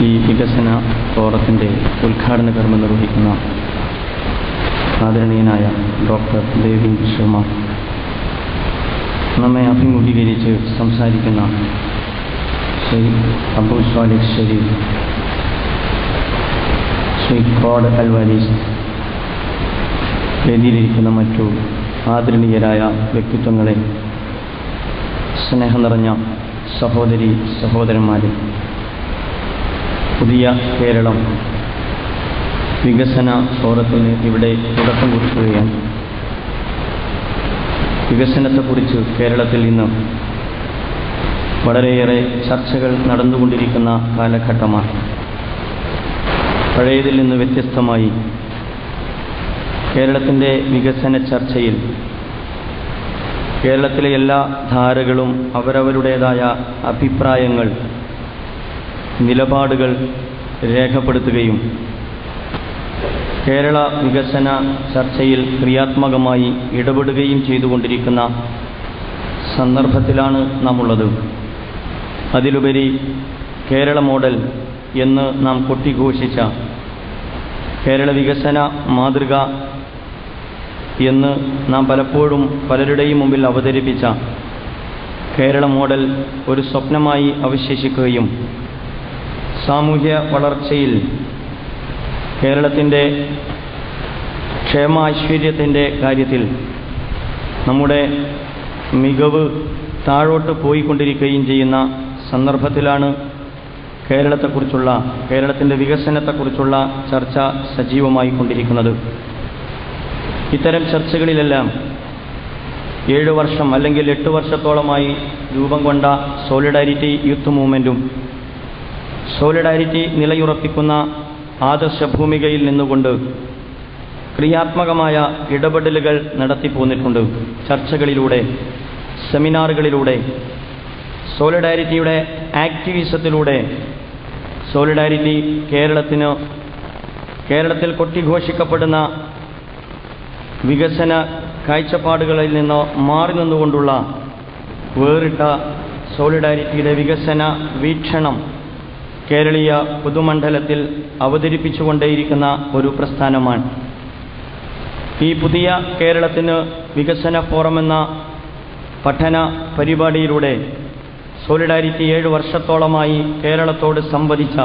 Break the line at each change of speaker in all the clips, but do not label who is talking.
ഈ വികസന ഫോറത്തിന്റെ ഉദ്ഘാടന കർമ്മം നിർവഹിക്കുന്ന ആദരണീയനായ ഡോക്ടർ ദേവീന്ദ്ര ശർമ്മ. നമ്മെ അഭിമുഖീകരിച്ച് സംസാരിക്കുന്ന ശ്രീ അബ്ദുൽ സാലിഖ് ഷരീഫ് ശ്രീ കോഡ് അൽവാലീസ് വേദിയിലിരിക്കുന്ന മറ്റു ആദരണീയരായ വ്യക്തിത്വങ്ങളെ സ്നേഹം നിറഞ്ഞ സഹോദരി സഹോദരന്മാരെ പുതിയ കേരളം. വികസന ഫോറത്തിന് ഇവിടെ തുടക്കം കുറിക്കുകയാണ്. വികസനത്തെക്കുറിച്ച് കേരളത്തിൽ ഇന്ന് വളരെയേറെ ചർച്ചകൾ നടന്നുകൊണ്ടിരിക്കുന്ന കാലഘട്ടമാണ്. പഴയതിൽ നിന്ന് വ്യത്യസ്തമായി കേരളത്തിന്റെ വികസന ചർച്ചയിൽ കേരളത്തിലെ എല്ലാ ധാരകളും അവരവരുടേതായ അഭിപ്രായങ്ങൾ നിലപാടുകൾ രേഖപ്പെടുത്തുകയും കേരള വികസന ചർച്ചയിൽ ക്രിയാത്മകമായി ഇടപെടുകയും ചെയ്തുകൊണ്ടിരിക്കുന്ന സന്ദർഭത്തിലാണ് നാം ഉള്ളത് അതിലുപരി കേരള മോഡൽ എന്ന് നാം കൊട്ടിഘോഷിച്ച കേരള വികസന മാതൃക എന്ന് നാം പലപ്പോഴും പലരുടെയും മുമ്പിൽ അവതരിപ്പിച്ച കേരള മോഡൽ ഒരു സ്വപ്നമായി അവശേഷിക്കുകയും സാമൂഹ്യ വളർച്ചയിൽ കേരളത്തിന്റെ ക്ഷേമാശ്വര്യത്തിന്റെ കാര്യത്തിൽ നമ്മുടെ മികവ് താഴോട്ട് പോയിക്കൊണ്ടിരിക്കുകയും ചെയ്യുന്ന സന്ദർഭത്തിലാണ് കേരളത്തെക്കുറിച്ചുള്ള കേരളത്തിന്റെ വികസനത്തെക്കുറിച്ചുള്ള ചർച്ച സജീവമായി കൊണ്ടിരിക്കുന്നത് ഇത്തരം ചർച്ചകളിലെല്ലാം ഏഴ് വർഷം അല്ലെങ്കിൽ എട്ട് വർഷത്തോളമായി രൂപം കൊണ്ട സോളിഡാരിറ്റി യൂത്ത് മൂവ്മെന്റും സോളിഡാരിറ്റി നിലയുറപ്പിക്കുന്ന ആദർശഭൂമികയിൽ നിന്നുകൊണ്ട് ക്രിയാത്മകമായ ഇടപെടലുകൾ നടത്തിപ്പോന്നിട്ടുണ്ട്. ചർച്ചകളിലൂടെ സെമിനാറുകളിലൂടെ സോളിഡാരിറ്റിയുടെ ആക്ടിവിസത്തിലൂടെ. സോളിഡാരിറ്റി കേരളത്തിന് കേരളത്തിൽ കൊട്ടിഘോഷിക്കപ്പെടുന്ന വികസന കാഴ്ചപ്പാടുകളിൽ നിന്ന് മാറി നിന്നുകൊണ്ടുള്ള വേറിട്ട സോളിഡാരിറ്റിയുടെ വികസന വീക്ഷണം കേരളീയ പൊതുമണ്ഡലത്തിൽ അവതരിപ്പിച്ചുകൊണ്ടേയിരിക്കുന്ന ഒരു പ്രസ്ഥാനമാണ്. ഈ പുതിയ കേരളത്തിന് വികസന ഫോറം എന്ന പഠന പരിപാടിയിലൂടെ സോളിഡാരിറ്റി ഏഴ് വർഷത്തോളമായി കേരളത്തോട് സംവദിച്ച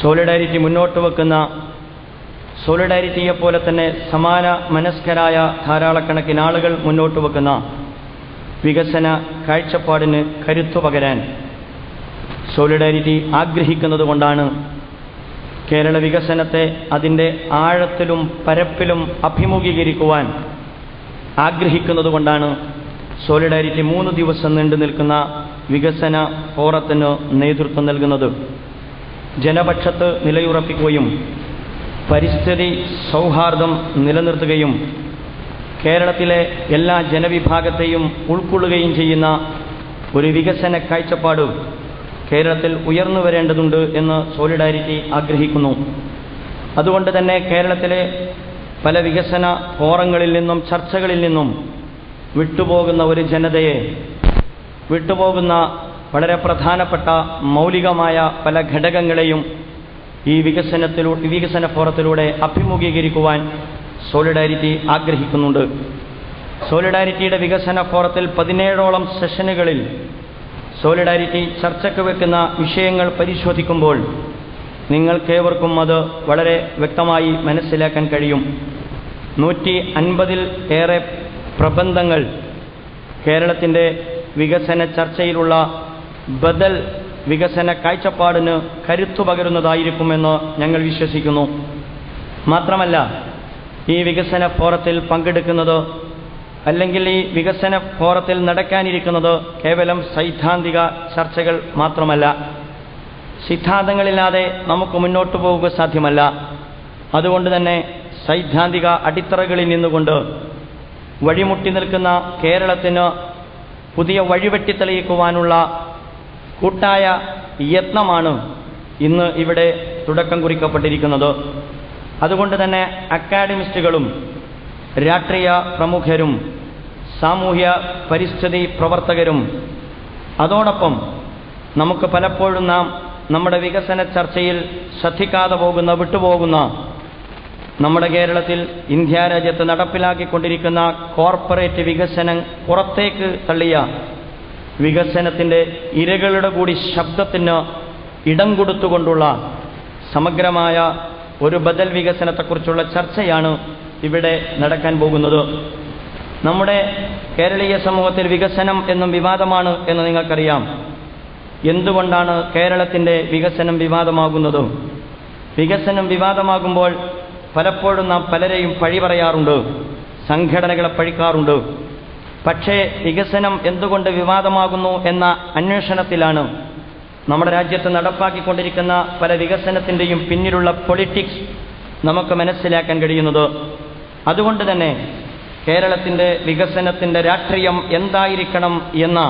സോളിഡാരിറ്റി മുന്നോട്ട് വെക്കുന്ന സോളിഡാരിറ്റിയെപ്പോലെ തന്നെ സമാന മനസ്കരായ ധാരാളക്കണക്കിന് ആളുകൾ മുന്നോട്ട് വെക്കുന്ന വികസന കാഴ്ചപ്പാടിന് കരുത്തു പകരാൻ സോളിഡാരിറ്റി ആഗ്രഹിക്കുന്നത് കൊണ്ടാണ് കേരള വികസനത്തെ അതിന്റെ ആഴത്തിലും പരപ്പിലും അഭിമുഖീകരിക്കുവാൻ ആഗ്രഹിക്കുന്നത് കൊണ്ടാണ് സോളിഡാരിറ്റി മൂന്ന് ദിവസം നീണ്ടു നിൽക്കുന്ന വികസന ഫോറത്തിന് നേതൃത്വം നൽകുന്നത്. ജനപക്ഷത്ത് നിലയുറപ്പിക്കുകയും പരിസ്ഥിതി സൗഹാർദ്ദം നിലനിർത്തുകയും കേരളത്തിലെ എല്ലാ ജനവിഭാഗത്തെയും ഉൾക്കൊള്ളുകയും ചെയ്യുന്ന ഒരു വികസന കാഴ്ചപ്പാട് കേരളത്തിൽ ഉയർന്നു വരേണ്ടതുണ്ട് എന്ന് സോളിഡാരിറ്റി ആഗ്രഹിക്കുന്നു. അതുകൊണ്ട് തന്നെ കേരളത്തിലെ പല വികസന ഫോറങ്ങളിൽ നിന്നും ചർച്ചകളിൽ നിന്നും വിട്ടുപോകുന്ന ഒരു ജനതയെ വിട്ടുപോകുന്ന വളരെ പ്രധാനപ്പെട്ട മൗലികമായ പല ഘടകങ്ങളെയും ഈ വികസനത്തിലൂടെ വികസന ഫോറത്തിലൂടെ അഭിമുഖീകരിക്കുവാൻ സോളിഡാരിറ്റി ആഗ്രഹിക്കുന്നുണ്ട്. സോളിഡാരിറ്റിയുടെ വികസന ഫോറത്തിൽ പതിനേഴോളം സെഷനുകളിൽ സോളിഡാരിറ്റി ചർച്ചയ്ക്ക് വെക്കുന്ന വിഷയങ്ങൾ പരിശോധിക്കുമ്പോൾ നിങ്ങൾക്കേവർക്കും അത് വളരെ വ്യക്തമായി മനസ്സിലാക്കാൻ കഴിയും. നൂറ്റി അൻപതിൽ ഏറെ പ്രബന്ധങ്ങൾ കേരളത്തിന്റെ വികസന ചർച്ചയിലുള്ള ബദൽ വികസന കാഴ്ചപ്പാടിന് കരുത്തു പകരുന്നതായിരിക്കുമെന്ന് ഞങ്ങൾ വിശ്വസിക്കുന്നു. മാത്രമല്ല ഈ വികസന ഫോറത്തിൽ പങ്കെടുക്കുന്നത് അല്ലെങ്കിൽ ഈ വികസന ഫോറത്തിൽ നടക്കാനിരിക്കുന്നത് കേവലം സൈദ്ധാന്തിക ചർച്ചകൾ മാത്രമല്ല. സിദ്ധാന്തങ്ങളില്ലാതെ നമുക്ക് മുന്നോട്ട് പോവുക സാധ്യമല്ല. അതുകൊണ്ട് തന്നെ സൈദ്ധാന്തിക അടിത്തറകളിൽ നിന്നുകൊണ്ട് വഴിമുട്ടി നിൽക്കുന്ന കേരളത്തിന് പുതിയ വഴിവെട്ടി തെളിയിക്കുവാനുള്ള കൂട്ടായ യത്നമാണ് ഇന്ന് ഇവിടെ തുടക്കം കുറിക്കപ്പെട്ടിരിക്കുന്നത്. അതുകൊണ്ട് തന്നെ അക്കാഡമിസ്റ്റുകളും രാഷ്ട്രീയ പ്രമുഖരും സാമൂഹ്യ പരിസ്ഥിതി പ്രവർത്തകരും. അതോടൊപ്പം നമുക്ക് പലപ്പോഴും നാം നമ്മുടെ വികസന ചർച്ചയിൽ ശ്രദ്ധിക്കാതെ പോകുന്ന വിട്ടുപോകുന്ന നമ്മുടെ കേരളത്തിൽ ഇന്ത്യ രാജ്യത്ത് നടപ്പിലാക്കിക്കൊണ്ടിരിക്കുന്ന കോർപ്പറേറ്റ് വികസനം പുറത്തേക്ക് തള്ളിയ വികസനത്തിന്റെ ഇരകളുടെ കൂടി ശബ്ദത്തിന് ഇടം കൊടുത്തുകൊണ്ടുള്ള സമഗ്രമായ ഒരു ബദൽ വികസനത്തെക്കുറിച്ചുള്ള ചർച്ചയാണ് ഇവിടെ നടക്കാൻ പോകുന്നത്. നമ്മുടെ കേരളീയ സമൂഹത്തിൽ വികസനം എന്നും വിവാദമാണ് എന്ന് നിങ്ങൾക്കറിയാം. എന്തുകൊണ്ടാണ് കേരളത്തിന്റെ വികസനം വിവാദമാകുന്നതും? വികസനം വിവാദമാകുമ്പോൾ പലപ്പോഴും നാം പലരെയും പഴി പറയാറുണ്ട് സംഘടനകളെ പഴിക്കാറുണ്ട്. പക്ഷേ വികസനം എന്തുകൊണ്ട് വിവാദമാകുന്നു എന്ന അന്വേഷണത്തിലാണ് നമ്മുടെ രാജ്യത്ത് നടപ്പാക്കിക്കൊണ്ടിരിക്കുന്ന പല വികസനത്തിന്റെയും പിന്നിലുള്ള പൊളിറ്റിക്സ് നമുക്ക് മനസ്സിലാക്കാൻ കഴിയുന്നത്. അതുകൊണ്ട് തന്നെ കേരളത്തിന്റെ വികസനത്തിന്റെ രാഷ്ട്രീയം എന്തായിരിക്കണം എന്ന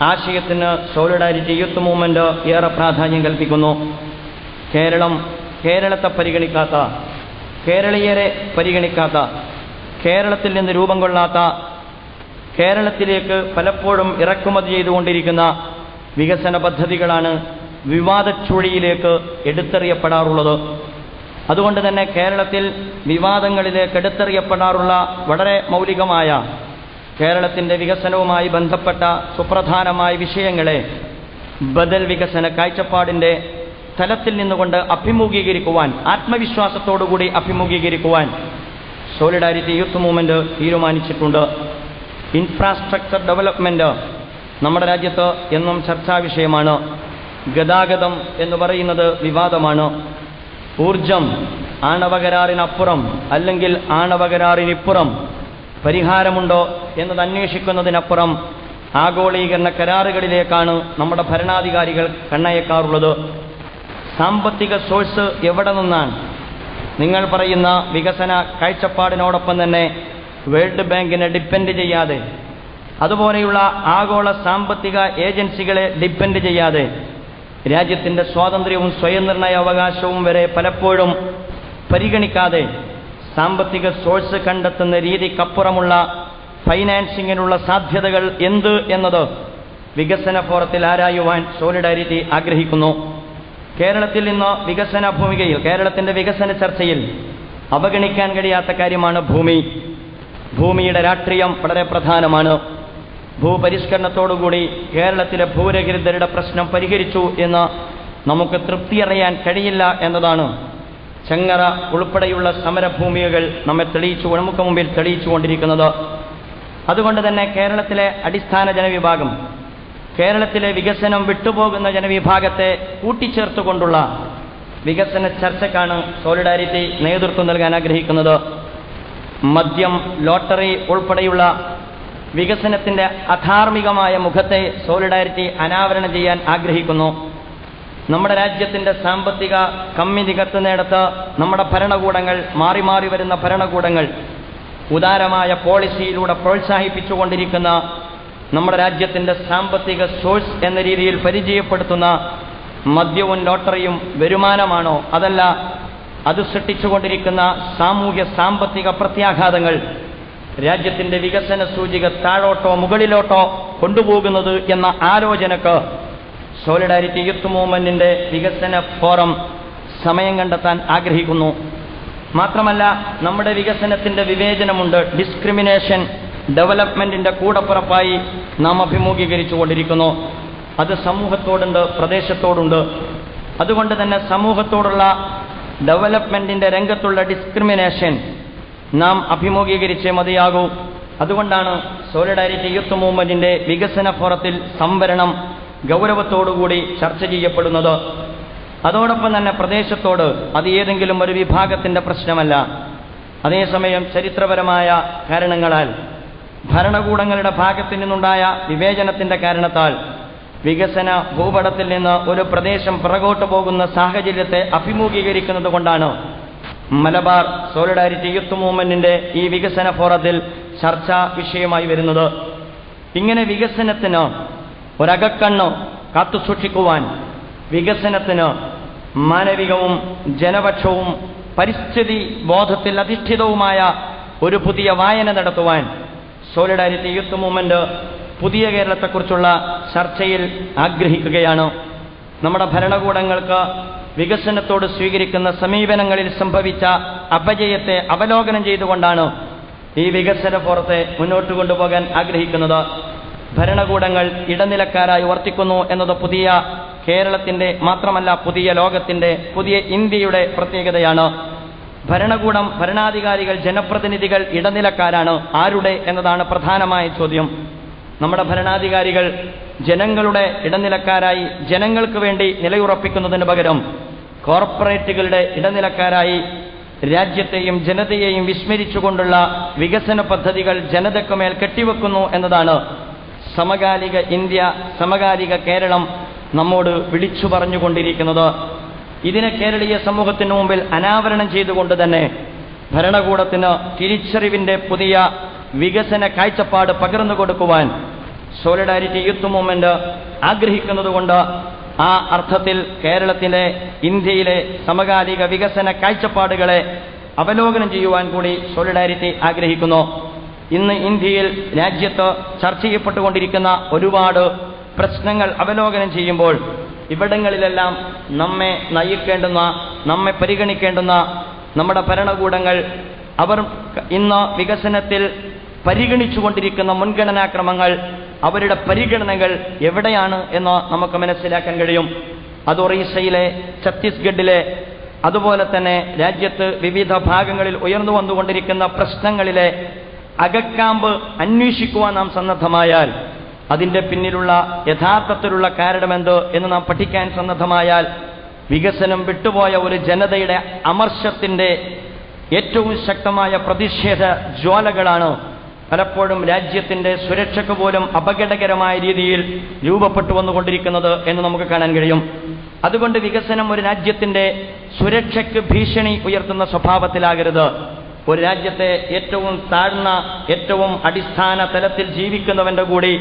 ആശയത്തിന് സോളിഡാരിറ്റി യൂത്ത് മൂവ്മെന്റ് ഏറെ പ്രാധാന്യം കൽപ്പിക്കുന്നു. കേരളം കേരളത്തെ പരിഗണിക്കാത്ത കേരളീയരെ പരിഗണിക്കാത്ത കേരളത്തിൽ നിന്ന് രൂപം കൊള്ളാത്ത കേരളത്തിലേക്ക് പലപ്പോഴും ഇറക്കുമതി ചെയ്തുകൊണ്ടിരിക്കുന്ന വികസന പദ്ധതികളാണ് വിവാദച്ചുഴിയിലേക്ക് എടുത്തെറിയപ്പെടാറുള്ളത്. അതുകൊണ്ട് തന്നെ കേരളത്തിൽ വിവാദങ്ങളിലേക്ക് എടുത്തെറിയപ്പെടാറുള്ള വളരെ മൗലികമായ കേരളത്തിന്റെ വികസനവുമായി ബന്ധപ്പെട്ട സുപ്രധാനമായ വിഷയങ്ങളെ ബദൽ വികസന കാഴ്ചപ്പാടിന്റെ തലത്തിൽ നിന്നുകൊണ്ട് അഭിമുഖീകരിക്കുവാൻ ആത്മവിശ്വാസത്തോടുകൂടി അഭിമുഖീകരിക്കുവാൻ സോളിഡാരിറ്റി യൂത്ത് മൂവ്മെന്റ് തീരുമാനിച്ചിട്ടുണ്ട്. ഇൻഫ്രാസ്ട്രക്ചർ ഡെവലപ്മെന്റ് നമ്മുടെ രാജ്യത്ത് എന്നും ചർച്ചാ വിഷയമാണ്. ഗതാഗതം എന്ന് പറയുന്നത് വിവാദമാണ്. ഊർജം ആണവകരാറിനപ്പുറം അല്ലെങ്കിൽ ആണവകരാറിനിപ്പുറം പരിഹാരമുണ്ടോ എന്നത് അന്വേഷിക്കുന്നതിനപ്പുറം ആഗോളീകരണ കരാറുകളിലേക്കാണ് നമ്മുടെ ഭരണാധികാരികൾ കണ്ണയക്കാറുള്ളത്. സാമ്പത്തിക സോഴ്സ് എവിടെ നിന്നാണ്? നിങ്ങൾ പറയുന്ന വികസന കാഴ്ചപ്പാടിനോടൊപ്പം തന്നെ വേൾഡ് ബാങ്കിനെ ഡിപ്പെൻഡ് ചെയ്യാതെ അതുപോലെയുള്ള ആഗോള സാമ്പത്തിക ഏജൻസികളെ ഡിപ്പെൻഡ് ചെയ്യാതെ രാജ്യത്തിന്റെ സ്വാതന്ത്ര്യവും സ്വയം നിർണയ അവകാശവും വരെ പലപ്പോഴും പരിഗണിക്കാതെ സാമ്പത്തിക സോഴ്സ് കണ്ടെത്തുന്ന രീതിക്കപ്പുറമുള്ള ഫൈനാൻസിങ്ങിനുള്ള സാധ്യതകൾ എന്ത് എന്നത് വികസന ഫോറത്തിൽ ആരായുവാൻ സോളിഡാരിറ്റി ആഗ്രഹിക്കുന്നു. കേരളത്തിൽ നിന്ന് വികസന ഭൂമികയിൽ കേരളത്തിന്റെ വികസന ചർച്ചയിൽ അവഗണിക്കാൻ കഴിയാത്ത കാര്യമാണ് ഭൂമി. ഭൂമിയുടെ രാഷ്ട്രീയം വളരെ പ്രധാനമാണ്. ഭൂപരിഷ്കരണത്തോടുകൂടി കേരളത്തിലെ ഭൂരഹിതരുടെ പ്രശ്നം പരിഹരിച്ചു എന്ന് നമുക്ക് തൃപ്തിയറിയാൻ കഴിയില്ല എന്നതാണ്. ചെങ്ങറ ഉൾപ്പെടെയുള്ള സമരഭൂമികൾ നമ്മെ തെളിയിച്ചു നമുക്ക് മുമ്പിൽ തെളിയിച്ചുകൊണ്ടിരിക്കുന്നത് അതുകൊണ്ട് തന്നെ കേരളത്തിലെ അടിസ്ഥാന ജനവിഭാഗം കേരളത്തിലെ വികസനം വിട്ടുപോകുന്ന ജനവിഭാഗത്തെ കൂട്ടിച്ചേർത്തുകൊണ്ടുള്ള വികസന ചർച്ചക്കാണ് സോളിഡാരിറ്റി നേതൃത്വം നൽകാൻ ആഗ്രഹിക്കുന്നത്. മദ്യം ലോട്ടറി ഉൾപ്പെടെയുള്ള വികസനത്തിന്റെ അധാർമികമായ മുഖത്തെ സോളിഡാരിറ്റി അനാവരണം ചെയ്യാൻ ആഗ്രഹിക്കുന്നു. നമ്മുടെ രാജ്യത്തിന്റെ സാമ്പത്തിക കമ്മി നികത്തുന്നിടത്ത് നമ്മുടെ ഭരണകൂടങ്ങൾ മാറി മാറി വരുന്ന ഭരണകൂടങ്ങൾ ഉദാരമായ പോളിസിയിലൂടെ പ്രോത്സാഹിപ്പിച്ചുകൊണ്ടിരിക്കുന്ന നമ്മുടെ രാജ്യത്തിന്റെ സാമ്പത്തിക സോഴ്സ് എന്ന രീതിയിൽ പരിചയപ്പെടുത്തുന്ന മദ്യവും ലോട്ടറിയും വരുമാനമാണോ അതല്ല അത് സൃഷ്ടിച്ചുകൊണ്ടിരിക്കുന്ന സാമൂഹ്യ സാമ്പത്തിക പ്രത്യാഘാതങ്ങൾ രാജ്യത്തിന്റെ വികസന സൂചിക താഴോട്ടോ മുകളിലോട്ടോ കൊണ്ടുപോകുന്നത് എന്ന ആലോചനക്ക് സോളിഡാരിറ്റി യൂത്ത് മൂവ്മെന്റിന്റെ വികസന ഫോറം സമയം കണ്ടെത്താൻ ആഗ്രഹിക്കുന്നു. മാത്രമല്ല നമ്മുടെ വികസനത്തിന്റെ വിവേചനമുണ്ട്. ഡിസ്ക്രിമിനേഷൻ ഡെവലപ്മെന്റിന്റെ കൂടപ്പുറപ്പായി നാം അഭിമുഖീകരിച്ചു കൊണ്ടിരിക്കുന്നു അത് സമൂഹത്തോടുണ്ട് പ്രദേശത്തോടുണ്ട്. അതുകൊണ്ട് തന്നെ സമൂഹത്തോടുള്ള ഡെവലപ്മെന്റിന്റെ രംഗത്തുള്ള ഡിസ്ക്രിമിനേഷൻ നാം അഭിമുഖീകരിച്ചേ മതിയാകൂ. അതുകൊണ്ടാണ് സോളിഡാരിറ്റി യൂത്ത് മൂവ്മെന്റിന്റെ വികസന ഫോറത്തിൽ സംവരണം ഗൗരവത്തോടുകൂടി ചർച്ച ചെയ്യപ്പെടുന്നത്. അതോടൊപ്പം തന്നെ പ്രദേശത്തോട് അത് ഏതെങ്കിലും ഒരു വിഭാഗത്തിന്റെ പ്രശ്നമല്ല. അതേസമയം ചരിത്രപരമായ കാരണങ്ങളാൽ ഭരണകൂടങ്ങളുടെ ഭാഗത്തു നിന്നുണ്ടായ വിവേചനത്തിന്റെ കാരണത്താൽ വികസന ഭൂപടത്തിൽ നിന്ന് ഒരു പ്രദേശം പിറകോട്ട് പോകുന്ന സാഹചര്യത്തെ അഭിമുഖീകരിക്കുന്നത് കൊണ്ടാണ് മലബാർ സോളിഡാരിറ്റി യൂത്ത് മൂവ്മെന്റിന്റെ ഈ വികസന ഫോറത്തിൽ ചർച്ചാ വിഷയമായി വരുന്നത്. ഇങ്ങനെ വികസനത്തിന് ഒരകക്കണ്ണ് കാത്തുസൂക്ഷിക്കുവാൻ വികസനത്തിന് മാനവികവും ജനപക്ഷവും പരിസ്ഥിതി ബോധത്തിൽ അധിഷ്ഠിതവുമായ ഒരു പുതിയ വായന നടത്തുവാൻ സോളിഡാരിറ്റി യൂത്ത് മൂവ്മെന്റ് പുതിയ കേരളത്തെക്കുറിച്ചുള്ള ചർച്ചയിൽ ആഗ്രഹിക്കുകയാണ്.
നമ്മുടെ ഭരണകൂടങ്ങൾക്ക് വികസനത്തോട് സ്വീകരിക്കുന്ന സമീപനങ്ങളിൽ സംഭവിച്ച അപജയത്തെ അവലോകനം ചെയ്തുകൊണ്ടാണ് ഈ വികസന പുറത്തെ മുന്നോട്ട് കൊണ്ടുപോകാൻ ആഗ്രഹിക്കുന്നത്. ഭരണകൂടങ്ങൾ ഇടനിലക്കാരായി വർത്തിക്കുന്നു എന്നത് പുതിയ കേരളത്തിന്റെ മാത്രമല്ല പുതിയ ലോകത്തിന്റെ പുതിയ ഇന്ത്യയുടെ പ്രത്യേകതയാണ്. ഭരണകൂടം ഭരണാധികാരികൾ ജനപ്രതിനിധികൾ ഇടനിലക്കാരാണ്. ആരുടെ എന്നതാണ് പ്രധാനമായ ചോദ്യം. നമ്മുടെ ഭരണാധികാരികൾ ജനങ്ങളുടെ ഇടനിലക്കാരായി ജനങ്ങൾക്ക് വേണ്ടി നിലയുറപ്പിക്കുന്നതിന് പകരം കോർപ്പറേറ്റുകളുടെ ഇടനിലക്കാരായി രാജ്യത്തെയും ജനതയെയും വിസ്മരിച്ചുകൊണ്ടുള്ള വികസന പദ്ധതികൾ ജനതയ്ക്കുമേൽ കെട്ടിവെക്കുന്നു എന്നതാണ് സമകാലിക ഇന്ത്യ സമകാലിക കേരളം നമ്മോട് വിളിച്ചു പറഞ്ഞുകൊണ്ടിരിക്കുന്നത്. ഇതിനെ കേരളീയ സമൂഹത്തിന് മുമ്പിൽ അനാവരണം ചെയ്തുകൊണ്ട് തന്നെ ഭരണകൂടത്തിന് തിരിച്ചറിവിന്റെ പുതിയ വികസന കാഴ്ചപ്പാട് പകർന്നു കൊടുക്കുവാൻ സോളിഡാരിറ്റി യൂത്ത് മൂവ്മെന്റ് ആഗ്രഹിക്കുന്നതുകൊണ്ട് ആ അർത്ഥത്തിൽ കേരളത്തിലെ ഇന്ത്യയിലെ സമകാലിക വികസന കാഴ്ചപ്പാടുകളെ അവലോകനം ചെയ്യുവാൻ കൂടി സോളിഡാരിറ്റി ആഗ്രഹിക്കുന്നു. ഇന്ന് ഇന്ത്യയിൽ രാജ്യത്ത് ചർച്ച ചെയ്യപ്പെട്ടുകൊണ്ടിരിക്കുന്ന ഒരുപാട് പ്രശ്നങ്ങൾ അവലോകനം ചെയ്യുമ്പോൾ ഇവിടങ്ങളിലെല്ലാം നമ്മെ നയിക്കേണ്ടുന്ന നമ്മെ പരിഗണിക്കേണ്ടുന്ന നമ്മുടെ ഭരണകൂടങ്ങൾ അവർ ഇന്ന് വികസനത്തിൽ പരിഗണിച്ചുകൊണ്ടിരിക്കുന്ന മുൻഗണനാക്രമങ്ങൾ അവരുടെ പരിഗണനകൾ എവിടെയാണ് എന്ന് നമുക്ക് മനസ്സിലാക്കാൻ കഴിയും. അത് ഒറീസയിലെ ഛത്തീസ്ഗഡിലെ അതുപോലെ തന്നെ രാജ്യത്ത് വിവിധ ഭാഗങ്ങളിൽ ഉയർന്നു വന്നുകൊണ്ടിരിക്കുന്ന പ്രശ്നങ്ങളിലെ അകക്കാമ്പ് അന്വേഷിക്കുവാൻ നാം സന്നദ്ധമായാൽ അതിന്റെ പിന്നിലുള്ള യഥാർത്ഥത്തിലുള്ള കാരണമെന്ത് എന്ന് നാം പഠിക്കാൻ സന്നദ്ധമായാൽ വികസനം വിട്ടുപോയ ഒരു ജനതയുടെ അമർശത്തിന്റെ ഏറ്റവും ശക്തമായ പ്രതിഷേധ ജ്വാലകളാണ് പലപ്പോഴും രാജ്യത്തിന്റെ സുരക്ഷയ്ക്ക് പോലും അപകടകരമായ രീതിയിൽ രൂപപ്പെട്ടു വന്നുകൊണ്ടിരിക്കുന്നത് എന്ന് നമുക്ക് കാണാൻ കഴിയും. അതുകൊണ്ട് വികസനം ഒരു രാജ്യത്തിന്റെ സുരക്ഷയ്ക്ക് ഭീഷണി ഉയർത്തുന്ന സ്വഭാവത്തിലാകരുത്. ഒരു രാജ്യത്തെ ഏറ്റവും താഴ്ന്ന ഏറ്റവും അടിസ്ഥാന തലത്തിൽ ജീവിക്കുന്നവന്റെ കൂടി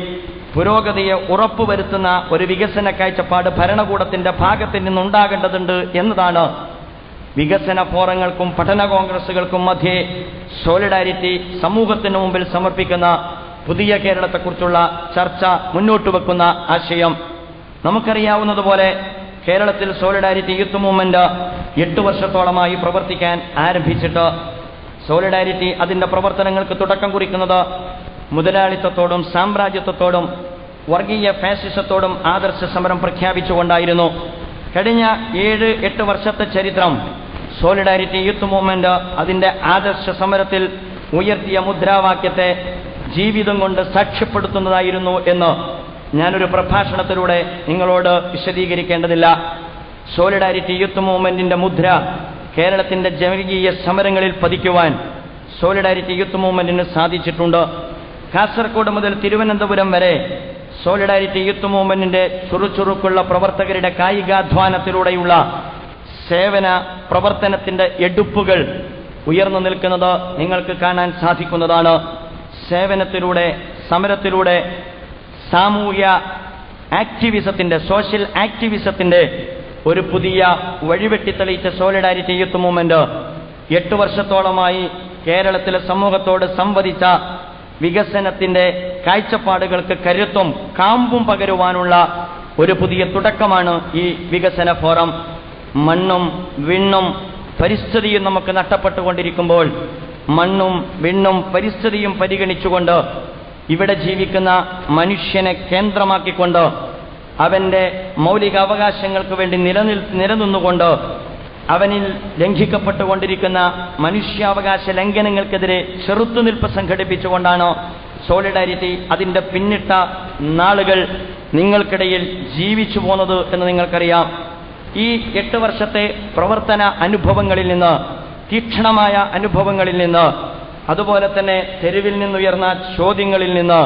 പുരോഗതിയെ ഉറപ്പുവരുത്തുന്ന ഒരു വികസന കാഴ്ചപ്പാട് ഭരണകൂടത്തിന്റെ ഭാഗത്തിൽ നിന്നുണ്ടാകേണ്ടതുണ്ട് എന്നതാണ് വികസന ഫോറങ്ങൾക്കും പഠന കോൺഗ്രസുകൾക്കും മധ്യേ സോളിഡാരിറ്റി സമൂഹത്തിന് മുമ്പിൽ സമർപ്പിക്കുന്ന പുതിയ കേരളത്തെക്കുറിച്ചുള്ള ചർച്ച മുന്നോട്ട് വെക്കുന്ന ആശയം. നമുക്കറിയാവുന്നതുപോലെ കേരളത്തിൽ സോളിഡാരിറ്റി യൂത്ത് മൂവ്മെന്റ് എട്ട് വർഷത്തോളമായി പ്രവർത്തിക്കാൻ ആരംഭിച്ചിട്ട് സോളിഡാരിറ്റി അതിന്റെ പ്രവർത്തനങ്ങൾക്ക് തുടക്കം കുറിക്കുന്നത് മുതലാളിത്തത്തോടും സാമ്രാജ്യത്വത്തോടും വർഗീയ ഫാസിസത്തോടും ആദർശ സമരം പ്രഖ്യാപിച്ചുകൊണ്ടായിരുന്നു. കഴിഞ്ഞ ഏഴ് എട്ട് വർഷത്തെ ചരിത്രം സോളിഡാരിറ്റി യൂത്ത് മൂവ്മെന്റ് അതിന്റെ ആദർശ സമരത്തിൽ ഉയർത്തിയ മുദ്രാവാക്യത്തെ ജീവിതം കൊണ്ട് സാക്ഷ്യപ്പെടുത്തുന്നതായിരുന്നു എന്ന് ഞാനൊരു പ്രഭാഷണത്തിലൂടെ നിങ്ങളോട് വിശദീകരിക്കേണ്ടതില്ല. സോളിഡാരിറ്റി യൂത്ത് മൂവ്മെന്റിന്റെ മുദ്ര കേരളത്തിന്റെ ജനകീയ സമരങ്ങളിൽ പതിക്കുവാൻ സോളിഡാരിറ്റി യൂത്ത് മൂവ്മെന്റിന് സാധിച്ചിട്ടുണ്ട്. കാസർഗോഡ് മുതൽ തിരുവനന്തപുരം വരെ സോളിഡാരിറ്റി യൂത്ത് മൂവ്മെന്റിന്റെ ചുറുചുറുക്കുള്ള പ്രവർത്തകരുടെ കായികാധ്വാനത്തിലൂടെയുള്ള സേവന പ്രവർത്തനത്തിന്റെ എടുപ്പുകൾ ഉയർന്നു നിൽക്കുന്നത് നിങ്ങൾക്ക് കാണാൻ സാധിക്കുന്നതാണ്. സേവനത്തിലൂടെ സമരത്തിലൂടെ സാമൂഹ്യ ആക്ടിവിസത്തിന്റെ സോഷ്യൽ ആക്ടിവിസത്തിന്റെ ഒരു പുതിയ വഴിവെട്ടി തെളിയിച്ച സോളിഡാരിറ്റി യൂത്ത് മൂവ്മെന്റ് എട്ട് വർഷത്തോളമായി കേരളത്തിലെ സമൂഹത്തോട് സംവദിച്ച വികസനത്തിന്റെ കാഴ്ചപ്പാടുകൾക്ക് കരുത്തും കാമ്പും പകരുവാനുള്ള ഒരു പുതിയ തുടക്കമാണ് ഈ വികസന ഫോറം. മണ്ണും വിണ്ണും പരിസ്ഥിതിയും നമുക്ക് നഷ്ടപ്പെട്ടുകൊണ്ടിരിക്കുമ്പോൾ മണ്ണും വിണ്ണും പരിസ്ഥിതിയും പരിഗണിച്ചുകൊണ്ട് ഇവിടെ ജീവിക്കുന്ന മനുഷ്യനെ കേന്ദ്രമാക്കിക്കൊണ്ട് അവന്റെ മൗലിക അവകാശങ്ങൾക്ക് വേണ്ടി നിലനിൽ നിലനിന്നുകൊണ്ട് അവനിൽ ലംഘിക്കപ്പെട്ടുകൊണ്ടിരിക്കുന്ന മനുഷ്യാവകാശ ലംഘനങ്ങൾക്കെതിരെ ചെറുത്തുനിൽപ്പ് സംഘടിപ്പിച്ചുകൊണ്ടാണ് സോളിഡാരിറ്റി അതിന്റെ പിന്നിട്ട നാളുകൾ നിങ്ങൾക്കിടയിൽ ജീവിച്ചു പോന്നത് എന്ന് നിങ്ങൾക്കറിയാം. ഈ എട്ട് വർഷത്തെ പ്രവർത്തന അനുഭവങ്ങളിൽ നിന്ന് തീക്ഷണമായ അനുഭവങ്ങളിൽ നിന്ന് അതുപോലെ തന്നെ തെരുവിൽ നിന്നുയർന്ന ചോദ്യങ്ങളിൽ നിന്ന്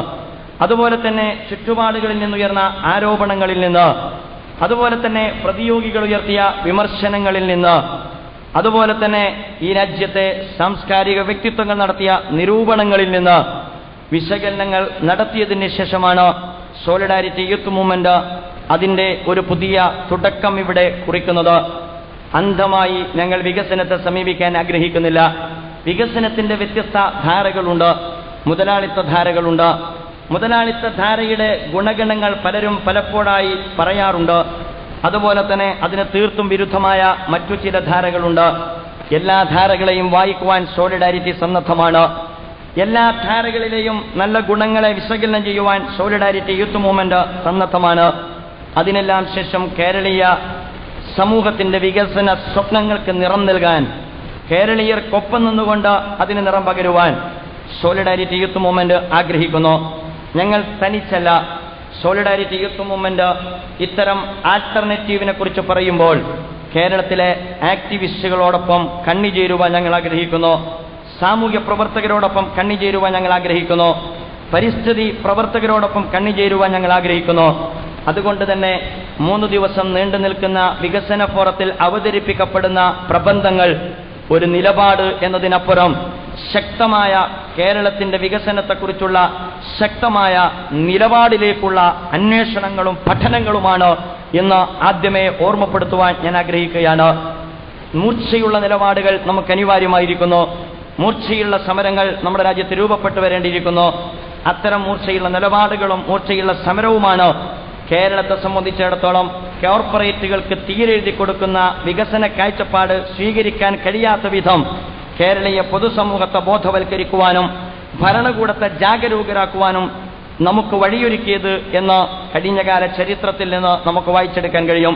അതുപോലെ തന്നെ ചുറ്റുപാടുകളിൽ നിന്നുയർന്ന ആരോപണങ്ങളിൽ നിന്ന് അതുപോലെ തന്നെ പ്രതിയോഗികൾ ഉയർത്തിയ വിമർശനങ്ങളിൽ നിന്ന് അതുപോലെ തന്നെ ഈ രാജ്യത്തെ സാംസ്കാരിക വ്യക്തിത്വങ്ങൾ നടത്തിയ നിരൂപണങ്ങളിൽ നിന്ന് വിശകലനങ്ങൾ നടത്തിയതിന് ശേഷമാണ് സോളിഡാരിറ്റി യൂത്ത് മൂവ്മെന്റ് അതിന്റെ ഒരു പുതിയ തുടക്കം ഇവിടെ കുറിക്കുന്നത് അന്ധമായി ഞങ്ങൾ വികസനത്തെ സമീപിക്കാൻ ആഗ്രഹിക്കുന്നില്ല. വികസനത്തിന്റെ വ്യത്യസ്ത ധാരകളുണ്ട് മുതലാളിത്ത ധാരകളുണ്ട്. മുതലാളിത്ത ധാരയുടെ ഗുണഗണങ്ങൾ പലരും പലപ്പോഴായി പറയാറുണ്ട്. അതുപോലെ തന്നെ അതിന് തീർത്തും വിരുദ്ധമായ മറ്റു ചില ധാരകളുണ്ട്. എല്ലാ ധാരകളെയും വായിക്കുവാൻ സോളിഡാരിറ്റി സന്നദ്ധമാണ്. എല്ലാ ധാരകളിലെയും നല്ല ഗുണങ്ങളെ വിശകലനം ചെയ്യുവാൻ സോളിഡാരിറ്റി യൂത്ത് മൂവ്മെന്റ് സന്നദ്ധമാണ്. അതിനെല്ലാം ശേഷം കേരളീയ സമൂഹത്തിന്റെ വികസന സ്വപ്നങ്ങൾക്ക് നിറം നൽകാൻ കേരളീയർക്കൊപ്പം നിന്നുകൊണ്ട് അതിന് നിറം പകരുവാൻ സോളിഡാരിറ്റി യൂത്ത് മൂവ്മെന്റ് ആഗ്രഹിക്കുന്നു. ഞങ്ങൾ തനിച്ചല്ല. സോളിഡാരിറ്റി യൂത്ത് മൂവ്മെന്റ് ഇത്തരം ആൾട്ടർനേറ്റീവിനെ കുറിച്ച് പറയുമ്പോൾ കേരളത്തിലെ ആക്ടിവിസ്റ്റുകളോടൊപ്പം കണ്ണിചേരുവാൻ ഞങ്ങൾ ആഗ്രഹിക്കുന്നു. സാമൂഹ്യ പ്രവർത്തകരോടൊപ്പം കണ്ണിചേരുവാൻ ഞങ്ങൾ ആഗ്രഹിക്കുന്നു. പരിസ്ഥിതി പ്രവർത്തകരോടൊപ്പം കണ്ണിചേരുവാൻ ഞങ്ങൾ ആഗ്രഹിക്കുന്നു. അതുകൊണ്ട് തന്നെ മൂന്ന് ദിവസം നീണ്ടു നിൽക്കുന്ന വികസന ഫോറത്തിൽ അവതരിപ്പിക്കപ്പെടുന്ന പ്രബന്ധങ്ങൾ ഒരു നിലപാട് എന്നതിനപ്പുറം ശക്തമായ കേരളത്തിന്റെ വികസനത്തെക്കുറിച്ചുള്ള ശക്തമായ നിലപാടിലേക്കുള്ള അന്വേഷണങ്ങളും പഠനങ്ങളുമാണ് എന്ന് ആദ്യമേ ഓർമ്മപ്പെടുത്തുവാൻ ഞാൻ ആഗ്രഹിക്കുകയാണ്. മൂർച്ചയുള്ള നിലപാടുകൾ നമുക്ക് അനിവാര്യമായിരിക്കുന്നു. മൂർച്ചയുള്ള സമരങ്ങൾ നമ്മുടെ രാജ്യത്ത് രൂപപ്പെട്ടു വരേണ്ടിയിരിക്കുന്നു. അത്തരം മൂർച്ചയുള്ള നിലപാടുകളും മൂർച്ചയുള്ള സമരവുമാണ് കേരളത്തെ സംബന്ധിച്ചിടത്തോളം കോർപ്പറേറ്റുകൾക്ക് തീരെഴുതി കൊടുക്കുന്ന വികസന കാഴ്ചപ്പാട് സ്വീകരിക്കാൻ കഴിയാത്ത വിധം കേരളീയ പൊതുസമൂഹത്തെ ബോധവൽക്കരിക്കുവാനും ഭരണകൂടത്തെ ജാഗരൂകരാക്കുവാനും നമുക്ക് വഴിയൊരുക്കിയത് എന്ന് കഴിഞ്ഞകാല ചരിത്രത്തിൽ നിന്ന് നമുക്ക് വായിച്ചെടുക്കാൻ കഴിയും.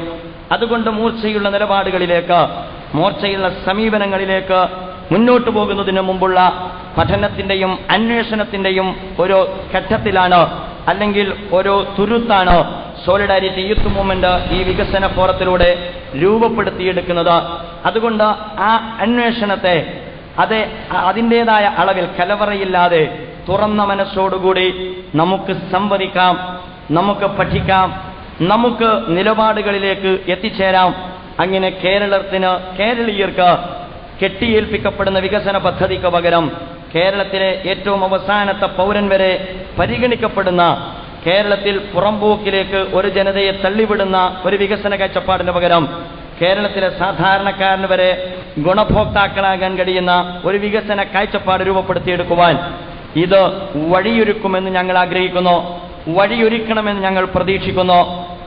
അതുകൊണ്ട് മൂർച്ചയുള്ള നിലപാടുകളിലേക്ക് മൂർച്ചയുള്ള സമീപനങ്ങളിലേക്ക് മുന്നോട്ടു പോകുന്നതിന് മുമ്പുള്ള പഠനത്തിന്റെയും അന്വേഷണത്തിന്റെയും ഒരു ഘട്ടത്തിലാണ് അല്ലെങ്കിൽ ഒരു തുരുത്താണ് സോളിഡാരിറ്റി യൂത്ത് മൂവ്മെന്റ് ഈ വികസന ഫോറത്തിലൂടെ രൂപപ്പെടുത്തിയെടുക്കുന്നത്. അതുകൊണ്ട് ആ അന്വേഷണത്തെ അത് അതിന്റെതായ അളവിൽ കലവറയില്ലാതെ തുറന്ന മനസ്സോടുകൂടി നമുക്ക് സംവദിക്കാം നമുക്ക് പഠിക്കാം നമുക്ക് നിലപാടുകളിലേക്ക് എത്തിച്ചേരാം. അങ്ങനെ കേരളത്തിന് കേരളീയർക്ക് കെട്ടിയേൽപ്പിക്കപ്പെടുന്ന വികസന പദ്ധതിക്ക് പകരം കേരളത്തിലെ ഏറ്റവും അവസാനത്തെ പൗരൻ വരെ പരിഗണിക്കപ്പെടുന്ന കേരളത്തിൽ പുറംപോക്കിലേക്ക് ഒരു ജനതയെ തള്ളിവിടുന്ന ഒരു വികസന കാഴ്ചപ്പാടിന് പകരം കേരളത്തിലെ സാധാരണക്കാരന് വരെ ഗുണഭോക്താക്കളാകാൻ കഴിയുന്ന ഒരു വികസന കാഴ്ചപ്പാട് രൂപപ്പെടുത്തിയെടുക്കുവാൻ ഇത് വഴിയൊരുക്കുമെന്ന് ഞങ്ങൾ ആഗ്രഹിക്കുന്നു വഴിയൊരുക്കണമെന്ന് ഞങ്ങൾ പ്രതീക്ഷിക്കുന്നു.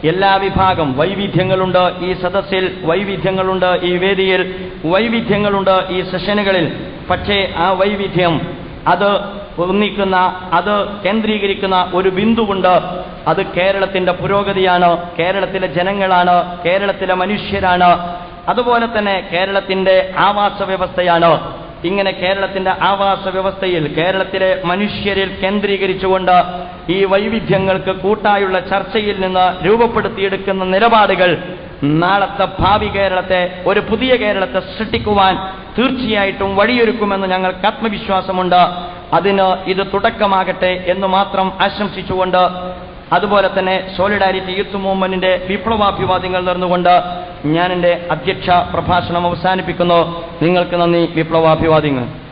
എല്ലാ വിഭാഗം വൈവിധ്യങ്ങളുണ്ട് ഈ സദസ്സിൽ വൈവിധ്യങ്ങളുണ്ട് ഈ വേദിയിൽ വൈവിധ്യങ്ങളുണ്ട് ഈ സെഷനുകളിൽ. പക്ഷേ ആ വൈവിധ്യം അത് ഒന്നിക്കുന്ന അത് കേന്ദ്രീകരിക്കുന്ന ഒരു ബിന്ദുവുണ്ട്. അത് കേരളത്തിന്റെ പുരോഗതിയാണ് കേരളത്തിലെ ജനങ്ങളാണ് കേരളത്തിലെ മനുഷ്യരാണ്. അതുപോലെ തന്നെ കേരളത്തിന്റെ ആവാസ വ്യവസ്ഥയാണ്. ഇങ്ങനെ കേരളത്തിന്റെ ആവാസ വ്യവസ്ഥയിൽ കേരളത്തിലെ മനുഷ്യരിൽ കേന്ദ്രീകരിച്ചുകൊണ്ട് ഈ വൈവിധ്യങ്ങൾക്ക് കൂട്ടായുള്ള ചർച്ചയിൽ നിന്ന് രൂപപ്പെടുത്തിയെടുക്കുന്ന നിലപാടുകൾ നാളത്തെ ഭാവി കേരളത്തെ ഒരു പുതിയ കേരളത്തെ സൃഷ്ടിക്കുവാൻ തീർച്ചയായിട്ടും വഴിയൊരുക്കുമെന്ന് ഞങ്ങൾക്ക് ആത്മവിശ്വാസമുണ്ട്. അതിന് ഇത് തുടക്കമാകട്ടെ എന്ന് മാത്രം ആശംസിച്ചുകൊണ്ട് അതുപോലെ തന്നെ സോളിഡാരിറ്റി യൂത്ത് മൂവ്മെന്റിന്റെ വിപ്ലവാഭിവാദ്യങ്ങൾ നേർന്നുകൊണ്ട് ഞാൻ എന്റെ അധ്യക്ഷ പ്രഭാഷണം അവസാനിപ്പിക്കുന്നു. നിങ്ങൾക്ക് നന്ദി. വിപ്ലവാഭിവാദ്യങ്ങൾ.